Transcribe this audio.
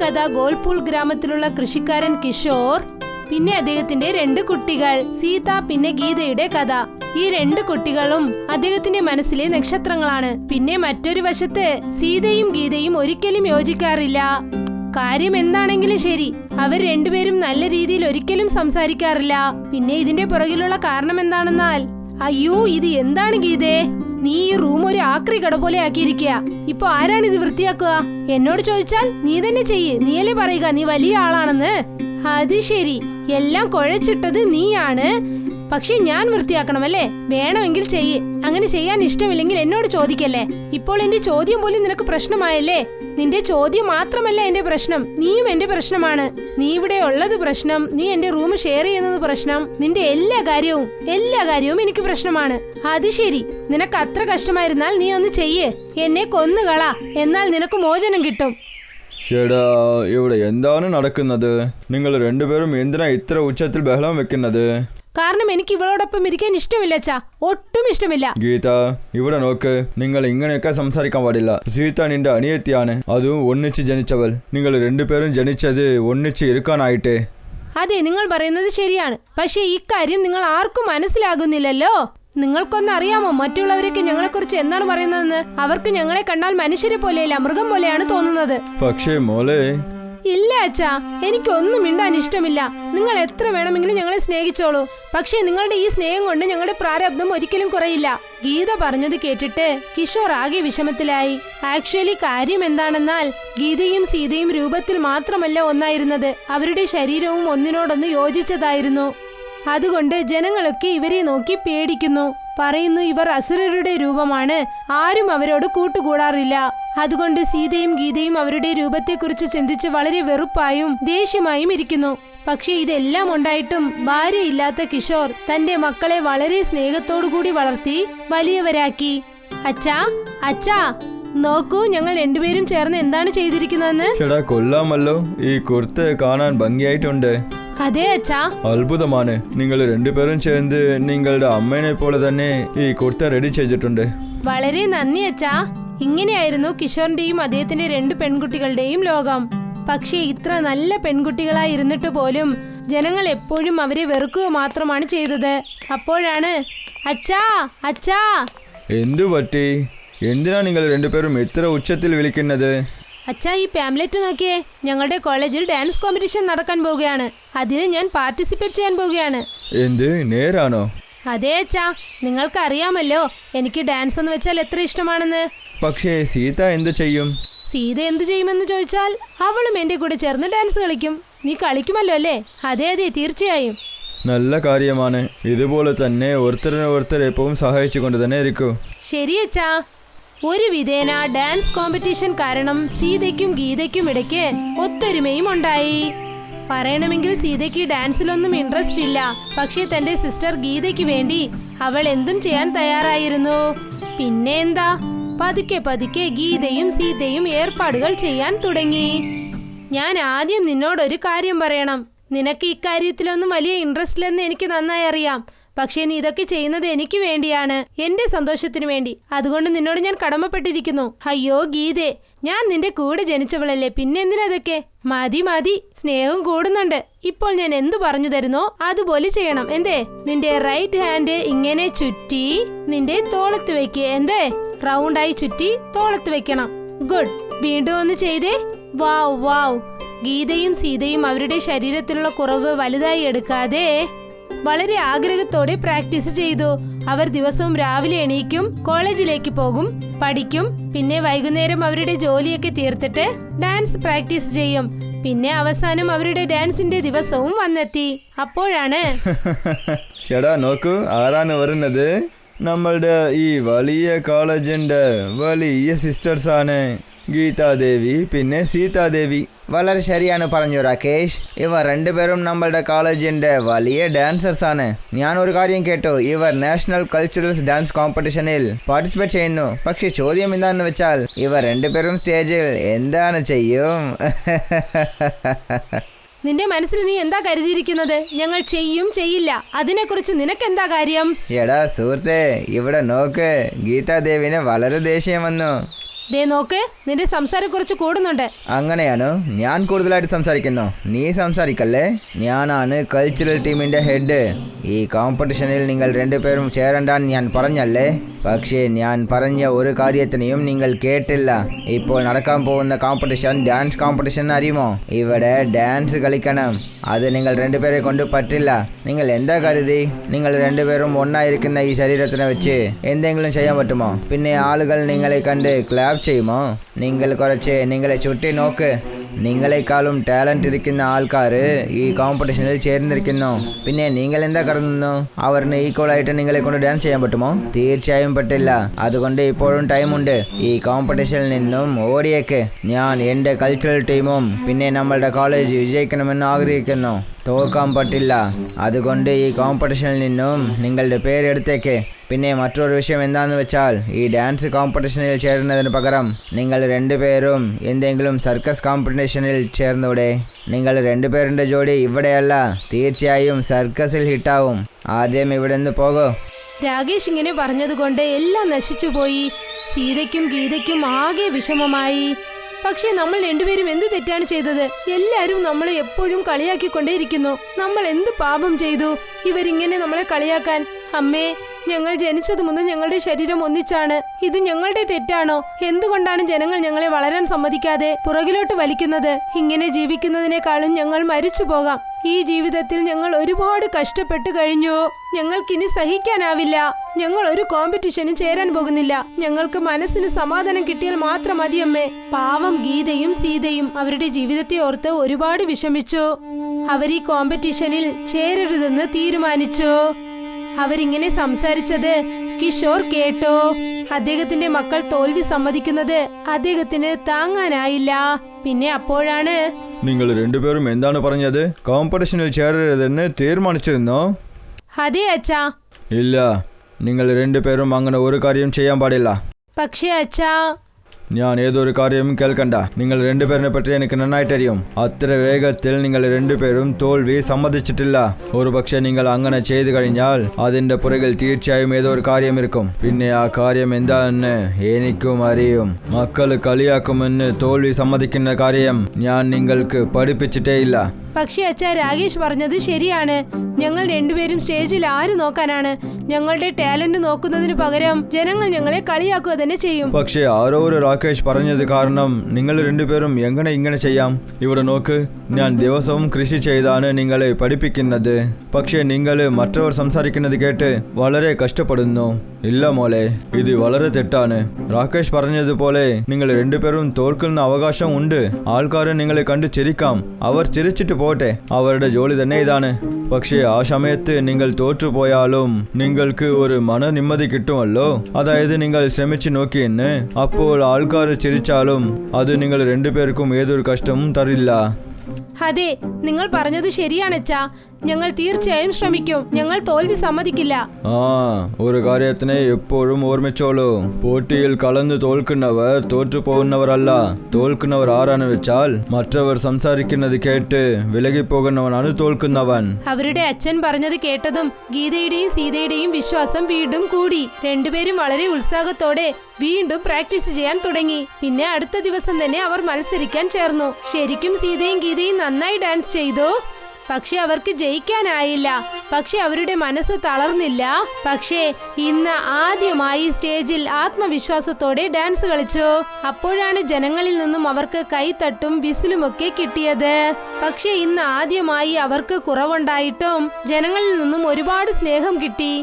കഥ ഗോൽപൂൾ ഗ്രാമത്തിലുള്ള കൃഷിക്കാരൻ കിഷോർ പിന്നെ അദ്ദേഹത്തിന്റെ രണ്ട് കുട്ടികൾ സീത പിന്നെ ഗീതയുടെ കഥ. ഈ രണ്ട് കുട്ടികളും അദ്ദേഹത്തിന്റെ മനസ്സിലെ നക്ഷത്രങ്ങളാണ്. പിന്നെ മറ്റൊരു വശത്ത് സീതയും ഗീതയും ഒരിക്കലും യോജിക്കാറില്ല. കാര്യം എന്താണെങ്കിലും ശരി അവർ രണ്ടുപേരും നല്ല രീതിയിൽ ഒരിക്കലും സംസാരിക്കാറില്ല. പിന്നെ ഇതിന്റെ പുറകിലുള്ള കാരണം എന്താണെന്നാൽ അയ്യോ ഇത് എന്താണ് ഗീതേ? നീ ഈ റൂം ഒരു ആക്രി കട പോലെ ആക്കിയിരിക്കുക ഇപ്പൊ ആരാണ് ഇത് വൃത്തിയാക്കുക? എന്നോട് ചോദിച്ചാൽ നീ തന്നെ ചെയ്യ്. നീയല്ലേ പറയുക നീ വലിയ ആളാണെന്ന്? അത് ശരി. എല്ലാം കുഴച്ചിട്ടത് നീയാണ്. പക്ഷെ ഞാൻ വൃത്തിയാക്കണമല്ലേ? വേണമെങ്കിൽ ചെയ്യ്. അങ്ങനെ ചെയ്യാൻ ഇഷ്ടമില്ലെങ്കിൽ എന്നോട് ചോദിക്കല്ലേ? ഇപ്പോൾ എന്റെ ചോദ്യം പോലും നിനക്ക് പ്രശ്നമായല്ലേ? നിന്റെ ചോദ്യം മാത്രമല്ല എന്റെ പ്രശ്നം. നീയും എന്റെ പ്രശ്നമാണ്. നീ ഇവിടെ ഉള്ളത് പ്രശ്നം. നീ എന്റെ റൂം ഷെയർ ചെയ്യുന്നത് പ്രശ്നം. നിന്റെ എല്ലാ കാര്യവും എല്ലാ കാര്യവും എനിക്ക് പ്രശ്നമാണ്. അത് ശരി. നിനക്ക് അത്ര കഷ്ടമായിരുന്നാൽ നീ ഒന്ന് ചെയ്യേ. എന്നെ കൊന്നുകള എന്നാൽ നിനക്ക് മോചനം കിട്ടും. ഇവിടെ എന്താണ് നടക്കുന്നത്? നിങ്ങൾ രണ്ടുപേരും എന്തിനാ ഇത്ര ഉച്ചത്തിൽ ബഹളം വെക്കുന്നത്? കാരണം എനിക്ക് ഇവളോടൊപ്പം ഇരിക്കാൻ ഇഷ്ടമില്ല അച്ഛാ. ഒട്ടും ഇഷ്ടമില്ല. ഗീത ഇവിടെ നോക്ക്. നിങ്ങൾ ഇങ്ങനെയൊക്കെ സംസാരിക്കാൻ പാടില്ല. സീത നിന്റെ അനിയത്തിയാണ്. അതും ഒന്നിച്ച് ജനിച്ചവൾ. നിങ്ങൾ രണ്ടുപേരും ജനിച്ചത് ഒന്നിച്ച് ഇരിക്കാനായിട്ടേ. അതെ നിങ്ങൾ പറയുന്നത് ശരിയാണ്. പക്ഷേ ഇക്കാര്യം നിങ്ങൾ ആർക്കും മനസ്സിലാകുന്നില്ലല്ലോ. നിങ്ങൾക്കൊന്നും അറിയാമോ മറ്റുള്ളവരൊക്കെ ഞങ്ങളെക്കുറിച്ച് എന്താണ് പറയുന്നതെന്ന്? അവർക്ക് ഞങ്ങളെ കണ്ടാൽ മനുഷ്യരെ പോലെയല്ല മൃഗം പോലെയാണ് തോന്നുന്നത്. പക്ഷേ മോളെ ഇല്ല അച്ഛാ എനിക്കൊന്നും മിണ്ടാൻ ഇഷ്ടമില്ല. നിങ്ങൾ എത്ര വേണമെങ്കിലും ഞങ്ങളെ സ്നേഹിച്ചോളൂ. പക്ഷേ നിങ്ങളുടെ ഈ സ്നേഹം കൊണ്ട് ഞങ്ങളുടെ പ്രാരബ്ധം ഒരിക്കലും കുറയില്ല. ഗീത പറഞ്ഞത് കേട്ടിട്ട് കിഷോർ ആകെ വിഷമത്തിലായി. ആക്ച്വലി കാര്യം എന്താണെന്നാൽ ഗീതയും സീതയും രൂപത്തിൽ മാത്രമല്ല ഒന്നായിരുന്നത്. അവരുടെ ശരീരവും ഒന്നിനോടൊന്ന് യോജിച്ചതായിരുന്നു. അതുകൊണ്ട് ജനങ്ങളൊക്കെ ഇവരെ നോക്കി പേടിക്കുന്നു. പറയുന്നു ഇവർ അസുരരുടെ രൂപമാണ്. ആരും അവരോട് കൂട്ടുകൂടാറില്ല. അതുകൊണ്ട് സീതയും ഗീതയും അവരുടെ രൂപത്തെക്കുറിച്ച് ചിന്തിച്ച് വളരെ വെറുപ്പായും ദേഷ്യമായും ഇരിക്കുന്നു. പക്ഷേ ഇതെല്ലാം ഉണ്ടായിട്ടും ഭാര്യയില്ലാത്ത കിഷോർ തന്റെ മക്കളെ വളരെ സ്നേഹത്തോടുകൂടി വളർത്തി വലിയവരാക്കി. അച്ഛാ അച്ഛാ നോക്കൂ ഞങ്ങൾ രണ്ടുപേരും ചേർന്ന് എന്താണ് ചെയ്തിരിക്കുന്നതെന്ന്? കൊള്ളാമല്ലോ. ഈ കുർത്ത കാണാൻ ഭംഗിയായിട്ടുണ്ട്. അതെ അച്ഛാ. അത്ഭുതമാണ്. നിങ്ങൾ രണ്ടുപേരും ചേർന്ന് നിങ്ങളുടെ അമ്മേനെ പോലെ തന്നെ ഈ കുർത്ത റെഡി ചെയ്തിട്ടുണ്ട്. വളരെ നന്ദി അച്ഛാ. ഇങ്ങനെയായിരുന്നു കിഷോറിന്റെയും അദ്ദേഹത്തിന്റെ രണ്ട് പെൺകുട്ടികളുടെയും ലോകം. പക്ഷേ ഇത്ര നല്ല പെൺകുട്ടികളായി ഇരുന്നിട്ട് പോലും ജനങ്ങൾ എപ്പോഴും അവരെ വെറുക്കുക മാത്രമാണ് ചെയ്തത്. അപ്പോഴാണ് അച്ഛാ അച്ഛാ. എന്തു പറ്റി എന്തിനാ നിങ്ങൾ രണ്ടുപേരും ഇത്ര ഉച്ചത്തിൽ വിളിക്കുന്നത്? അച്ഛാ ഈ പാംലെറ്റ് നോക്കിയേ. ഞങ്ങളുടെ കോളേജിൽ ഡാൻസ് കോമ്പറ്റീഷൻ നടക്കാൻ പോവുകയാണ്. അതിന് ഞാൻ പാർട്ടിസിപ്പേറ്റ് ചെയ്യാൻ പോവുകയാണ്. എന്ത്? നേരാണോ? അതെ അച്ഛാ നിങ്ങൾക്ക് അറിയാമല്ലോ എനിക്ക് ഡാൻസ് എന്ന് വെച്ചാൽ എത്ര ഇഷ്ടമാണെന്ന്. പക്ഷേ സീത എന്ത് ചെയ്യും? സീത എന്ത് ചെയ്യുമെന്ന് ചോദിച്ചാൽ അവളും എന്റെ കൂടെ ചേർന്ന് ഡാൻസ് കളിക്കും. നീ കളിക്കുമല്ലോ അല്ലേ? അതെ അതെ തീർച്ചയായും. നല്ല കാര്യമാണ്. ഇതുപോലെ തന്നെ ഒരുത്തരിനെ ഓർത്തരെ എപ്പോഴും സഹായിച്ചുകൊണ്ട് തന്നെ ഇരിക്കൂ. ശരി അച്ഛാ. ഒരു വിധേന ഡാൻസ് കോമ്പറ്റീഷൻ കാരണം സീതയ്ക്കും ഗീതയ്ക്കും ഇടയ്ക്ക് ഒത്തൊരുമയും ഉണ്ടായി. പറയണമെങ്കിൽ സീതയ്ക്ക് ഡാൻസിലൊന്നും ഇൻട്രസ്റ്റ് ഇല്ല. പക്ഷേ തന്റെ സിസ്റ്റർ ഗീതയ്ക്ക് വേണ്ടി അവൾ എന്തും ചെയ്യാൻ തയ്യാറായിരുന്നു. പിന്നെ എന്താ? പതുക്കെ പതുക്കെ ഗീതയും സീതയും ഏർപ്പാടുകൾ ചെയ്യാൻ തുടങ്ങി. ഞാൻ ആദ്യം നിന്നോടൊരു കാര്യം പറയണം. നിനക്ക് ഇക്കാര്യത്തിലൊന്നും വലിയ ഇൻട്രസ്റ്റ് ഇല്ലെന്ന് എനിക്ക് നന്നായി അറിയാം. പക്ഷേ നീ ഇതൊക്കെ ചെയ്യുന്നത് എനിക്ക് വേണ്ടിയാണ്. എന്റെ സന്തോഷത്തിനു വേണ്ടി. അതുകൊണ്ട് നിന്നോട് ഞാൻ കടമപ്പെട്ടിരിക്കുന്നു. അയ്യോ ഗീതേ ഞാൻ നിന്റെ കൂടെ ജനിച്ചവളല്ലേ. പിന്നെ എന്തിനാ ഇതൊക്കെ? മതി മതി. സ്നേഹം കൂടുന്നുണ്ട്. ഇപ്പോൾ ഞാൻ എന്തു പറഞ്ഞു തരുന്നോ അതുപോലെ ചെയ്യണം. എന്തേ? നിന്റെ റൈറ്റ് ഹാൻഡ് ഇങ്ങനെ ചുറ്റി നിന്റെ തോളത്ത് വെക്ക്. എന്തേ? റൗണ്ടായി ചുറ്റി തോളത്ത് വെക്കണം. ഗുഡ് വീണ്ടും ഒന്ന് ചെയ്തേ. വാവ് വാവ് ഗീതയും സീതയും അവരുടെ ശരീരത്തിലുള്ള കുറവ് വലുതായി എടുക്കാതെ വളരെ ആഗ്രഹത്തോടെ പ്രാക്ടീസ് ചെയ്തു. അവർ ദിവസവും രാവിലെ എണീക്കും കോളേജിലേക്ക് പോകും പഠിക്കും. പിന്നെ വൈകുന്നേരം അവരുടെ ജോലിയൊക്കെ തീർത്തിട്ട് ഡാൻസ് പ്രാക്ടീസ് ചെയ്യും. പിന്നെ അവസാനം അവരുടെ ഡാൻസിന്റെ ദിവസവും വന്നെത്തി. അപ്പോഴാണ് ചേടാ നോക്കൂ ആരാണ് വരുന്നത്? നമ്മളുടെ ഈ വലിയ കോളേജിന്റെ വലിയ സിസ്റ്റേഴ്സാണ്. ഗീതാദേവി പിന്നെ സീതാദേവി. വളരെ ശരിയാണ് പറഞ്ഞു രാകേഷ്. ഇവർ രണ്ടുപേരും നമ്മളുടെ കോളേജിന്റെ വലിയ ഡാൻസേഴ്സ് ആണ്. ഞാൻ ഒരു കാര്യം കേട്ടു. ഇവർ നാഷണൽ കൾച്ചറൽസ് ഡാൻസ് കോമ്പറ്റീഷനിൽ പാർട്ടിസിപ്പേറ്റ് ചെയ്യുന്നു. പക്ഷെ ചോദ്യം എന്താണെന്ന് വെച്ചാൽ ഇവർ രണ്ടുപേരും സ്റ്റേജിൽ എന്താണ് ചെയ്യും? നിന്റെ മനസ്സിൽ നീ എന്താ കരുതിയിരിക്കുന്നത്? ഞങ്ങൾ ചെയ്യും ചെയ്യില്ല. അതിനെക്കുറിച്ച് നിനക്കെന്താ കാര്യം? എടാ സുഹൃത്തെ ഇവിടെ നോക്ക്. ഗീതാദേവിന് വളരെ ദേഷ്യം വന്നു. ദേ നോക്ക് നിന്റെ സംസാരം കുറച്ച് കൂടുന്നുണ്ട്. അങ്ങനെയാണോ ഞാൻ കൂടുതലായിട്ട് സംസാരിക്കുന്നു. നീ സംസാരിക്കല്ലേ? ഞാനാണ് കൾച്ചറൽ ടീമിന്റെ ഹെഡ് ഈ കോമ്പറ്റീഷനിൽ നിങ്ങൾ രണ്ടുപേരും ചേരണ്ടാൻ ഞാൻ പറഞ്ഞല്ലേ? പക്ഷേ ഞാൻ പറഞ്ഞ ഒരു കാര്യത്തിനെയും നിങ്ങൾ കേട്ടില്ല. ഇപ്പോൾ നടക്കാൻ പോകുന്ന കോമ്പറ്റീഷൻ ഡാൻസ് കോമ്പറ്റീഷൻ അറിയുമോ? ഇവിടെ ഡാൻസ് കളിക്കണം. അത് നിങ്ങൾ രണ്ടുപേരെ കൊണ്ട് പറ്റില്ല. നിങ്ങൾ എന്താ കരുതി? നിങ്ങൾ രണ്ടുപേരും ഒന്നായിരിക്കുന്ന ഈ ശരീരത്തിനെ വെച്ച് എന്തെങ്കിലും ചെയ്യാൻ പറ്റുമോ? പിന്നെ ആളുകൾ നിങ്ങളെ കണ്ട് ക്ലാപ്പ് ചെയ്യുമോ? നിങ്ങൾ കുറച്ച് നിങ്ങളെ ചുറ്റി നോക്ക്. നിങ്ങളെക്കാളും ടാലന്റ് ഇരിക്കുന്ന ആൾക്കാർ ഈ കോമ്പറ്റീഷനിൽ ചേർന്നിരിക്കുന്നു. പിന്നെ നിങ്ങൾ എന്താ കരുതുന്നു? അവരിന് ഈക്വൽ ആയിട്ട് നിങ്ങളെ കൊണ്ട് ഡാൻസ് ചെയ്യാൻ പറ്റുമോ? തീർച്ചയായും പറ്റില്ല. അതുകൊണ്ട് ഇപ്പോഴും ടൈമുണ്ട് ഈ കോമ്പറ്റീഷനിൽ നിന്നും ഓടിയേക്ക്. ഞാൻ എന്റെ കൾച്ചറൽ ടീമും പിന്നെ നമ്മളുടെ കോളേജ് വിജയിക്കണമെന്ന് ആഗ്രഹിക്കുന്നു. തോൽക്കാൻ പറ്റില്ല. അതുകൊണ്ട് ഈ കോമ്പറ്റീഷനിൽ നിന്നും നിങ്ങളുടെ പേരെടുത്തേക്ക് പിന്നെ മറ്റൊരു വിഷയം എന്താണെന്ന് വെച്ചാൽ ഈ ഡാൻസ് കോമ്പറ്റീഷനിൽ ചേരുന്നതിന് പകരം നിങ്ങൾ രണ്ടുപേരും എന്തെങ്കിലും സർക്കസ് കോമ്പറ്റീഷനിൽ ചേർന്നൂടെ നിങ്ങൾ രണ്ടുപേരുടെ ജോഡി ഇവിടെയല്ല തീർച്ചയായും സർക്കസിൽ ഹിറ്റാവും ആദ്യം ഇവിടെ നിന്ന് പോകൂ. രാകേഷ് ഇങ്ങനെ പറഞ്ഞതുകൊണ്ട് എല്ലാം നശിച്ചുപോയി സീതയ്ക്കും ഗീതയ്ക്കും ആകെ വിഷമമായി. പക്ഷേ നമ്മൾ രണ്ടുപേരും എന്ത് തെറ്റാണ് ചെയ്തത്? എല്ലാരും നമ്മളെ എപ്പോഴും കളിയാക്കിക്കൊണ്ടേയിരിക്കുന്നു. നമ്മൾ എന്ത് പാപം ചെയ്തു? ഇവരിങ്ങനെ നമ്മളെ കളിയാക്കാൻ. അമ്മേ ഞങ്ങൾ ജനിച്ചത് മുതൽ ഞങ്ങളുടെ ശരീരം ഒന്നിച്ചാണ്. ഇത് ഞങ്ങളുടെ തെറ്റാണോ? എന്തുകൊണ്ടാണ് ജനങ്ങൾ ഞങ്ങളെ വളരാൻ സമ്മതിക്കാതെ പുറകിലോട്ട് വലിക്കുന്നത്? ഇങ്ങനെ ജീവിക്കുന്നതിനേക്കാളും ഞങ്ങൾ മരിച്ചു പോകാം. ഈ ജീവിതത്തിൽ ഞങ്ങൾ ഒരുപാട് കഷ്ടപ്പെട്ടു കഴിഞ്ഞു. ഞങ്ങൾക്കിനി സഹിക്കാനാവില്ല. ഞങ്ങൾ ഒരു കോമ്പറ്റീഷനും ചേരാൻ പോകുന്നില്ല. ഞങ്ങൾക്ക് മനസ്സിന് സമാധാനം കിട്ടിയാൽ മാത്രം മതിയമ്മേ. പാവം ഗീതയും സീതയും അവരുടെ ജീവിതത്തെ ഓർത്ത് ഒരുപാട് വിഷമിച്ചു. അവർ ഈ കോമ്പറ്റീഷനിൽ ചേരരുതെന്ന് തീരുമാനിച്ചു. അവരിങ്ങനെ സംസാരിച്ചത്. കിഷോർ കേട്ടോ അദ്ദേഹത്തിന്റെ മക്കൾ തോൽവി സമ്മതിക്കുന്നത് അദ്ദേഹത്തിന് താങ്ങാനായില്ല. പിന്നെ അപ്പോഴാണ് നിങ്ങൾ രണ്ടുപേരും എന്താണ് പറഞ്ഞത്? കോമ്പറ്റീഷനിൽ ചേരരുതെന്ന് തീരുമാനിച്ചിരുന്നോ? അതെ അച്ഛാ. ഇല്ല നിങ്ങൾ രണ്ടുപേരും അങ്ങനെ ഒരു കാര്യം ചെയ്യാൻ പാടില്ല. പക്ഷേ അച്ഛാ ഞാൻ ഏതൊരു കാര്യവും കേൾക്കണ്ട. നിങ്ങൾ രണ്ടുപേരിനെ പറ്റി എനിക്ക് നന്നായിട്ട് അറിയും അത്ര വേഗത്തിൽ നിങ്ങൾ രണ്ടുപേരും തോൽവി സമ്മതിച്ചിട്ടില്ല. ഒരു പക്ഷേ നിങ്ങൾ അങ്ങനെ ചെയ്തു കഴിഞ്ഞാൽ അതിന്റെ പുറകിൽ തീർച്ചയായും ഏതോ ഒരു കാര്യം ഇരിക്കും. പിന്നെ ആ കാര്യം എന്താണെന്ന് എനിക്കും അറിയും. മക്കൾ കളിയാക്കുമെന്ന് തോൽവി സമ്മതിക്കുന്ന കാര്യം ഞാൻ നിങ്ങൾക്ക് പഠിപ്പിച്ചിട്ടേ ഇല്ല പക്ഷേ അച്ഛാ രാകേഷ് പറഞ്ഞത് ശരിയാണ്. ഞങ്ങൾ രണ്ടുപേരും സ്റ്റേജിൽ ആര് നോക്കാനാണ്? ഞങ്ങളുടെ ടാലന്റ് നോക്കുന്നതിന് പകരം ജനങ്ങൾ ഞങ്ങളെ കളിയാക്കുക തന്നെ ചെയ്യും. പക്ഷേ ആരോ ഒരു രാകേഷ് പറഞ്ഞത് കാരണം നിങ്ങൾ രണ്ടുപേരും എങ്ങനെ ഇങ്ങനെ ചെയ്യാം? ഇവിടെ നോക്ക് ഞാൻ ദിവസവും കൃഷി ചെയ്താണ് നിങ്ങളെ പഠിപ്പിക്കുന്നത്. പക്ഷേ നിങ്ങൾ മറ്റവർ സംസാരിക്കുന്നത് കേട്ട് വളരെ കഷ്ടപ്പെടുന്നു. ഇല്ല മോളെ ഇത് വളരെ തെറ്റാണ്. രാകേഷ് പറഞ്ഞതുപോലെ നിങ്ങൾ രണ്ടുപേരും തോൽക്കുന്ന അവകാശം ഉണ്ട്. ആൾക്കാർ നിങ്ങളെ കണ്ട് ചിരിക്കാം. അവർ ചിരിച്ചിട്ട് പോട്ടെ. അവരുടെ ജോലി തന്നെ ഇതാണ്. പക്ഷേ ആ സമയത്ത് നിങ്ങൾ തോറ്റുപോയാലും നിങ്ങൾക്ക് ഒരു മന നിമ്മതി കിട്ടുമല്ലോ അതായത് നിങ്ങൾ ശ്രമിച്ചു നോക്കിയെന്ന് അപ്പോൾ ആൾക്കാർ ചിരിച്ചാലും അത് നിങ്ങൾ രണ്ടുപേർക്കും ഏതൊരു കഷ്ടവും തരില്ല അതെ നിങ്ങൾ പറഞ്ഞത് ശരിയാണച്ചാ ഞങ്ങൾ തീർച്ചയായും ശ്രമിക്കും. ഞങ്ങൾ തോൽവി സമ്മതിക്കില്ല. ആ ഒരു കാര്യത്തിനെ എപ്പോഴും ഓർമ്മിച്ചോളൂ. പോട്ടിയിൽ കളഞ്ഞു തോൽക്കുന്നവർ തോറ്റു പോകുന്നവരല്ല തോൽക്കുന്നവർ ആരാണ് വെച്ചാൽ മറ്റവർ സംസാരിക്കുന്നത് കേട്ട് വിലകി പോകുന്നവനാണ് തോൽക്കുന്നവൻ. അവരുടെ അച്ഛൻ പറഞ്ഞത് കേട്ടതും ഗീതയുടെയും സീതയുടെയും വിശ്വാസം വീണ്ടും കൂടി. രണ്ടുപേരും വളരെ ഉത്സാഹത്തോടെ വീണ്ടും പ്രാക്ടീസ് ചെയ്യാൻ തുടങ്ങി. പിന്നെ അടുത്ത ദിവസം തന്നെ അവർ മത്സരിക്കാൻ ചേർന്നു. ശരിക്കും സീതയും ഗീതയും നന്നായി ഡാൻസ് ചെയ്തു. പക്ഷെ അവർക്ക് ജയിക്കാനായില്ല. പക്ഷെ അവരുടെ മനസ്സ് തളർന്നില്ല. പക്ഷേ ഇന്ന് ആദ്യമായി സ്റ്റേജിൽ ആത്മവിശ്വാസത്തോടെ ഡാൻസ് കളിച്ചു. അപ്പോഴാണ് ജനങ്ങളിൽ നിന്നും അവർക്ക് കൈത്തട്ടും വിസിലുമൊക്കെ കിട്ടിയത്. പക്ഷെ ഇന്ന് ആദ്യമായി അവർക്ക് കുറവുണ്ടായിട്ടും ജനങ്ങളിൽ നിന്നും ഒരുപാട് സ്നേഹം കിട്ടി.